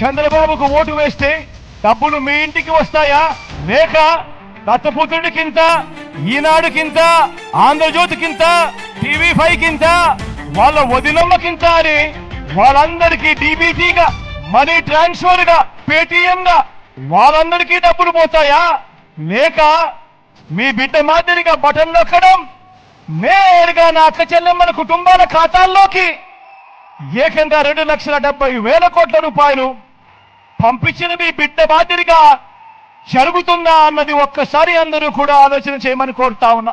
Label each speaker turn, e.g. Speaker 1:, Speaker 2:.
Speaker 1: చంద్రబాబుకు ఓటు వేస్తే డబ్బులు మీ ఇంటికి వస్తాయా? లేక దత్తపుత్రుడికింత ఈనాడుకింత ఆంధ్రజ్యోతికింత టీవీ ఫైవ్ కింత వాళ్ళ వదినమ్మకింత అని వాళ్ళందరికీ డీబీటీగా మనీ ట్రాన్స్ఫర్గా పేటిఎం గా వాళ్ళందరికీ డబ్బులు పోతాయా? లేక మీ బిడ్డ మాదిరిగా బటన్ నొక్కడం నేరుగా నా అక్క చెల్లెమ్మల కుటుంబాల ఖాతాల్లోకి ఏకంగా రెండు లక్షల డెబ్బై వేల కోట్ల రూపాయలు పంపించిన మీ బిడ్డ మాదిరిగా జరుగుతుందా అన్నది ఒక్కసారి అందరూ కూడా ఆలోచన చేయమని కోరుతా ఉన్నా.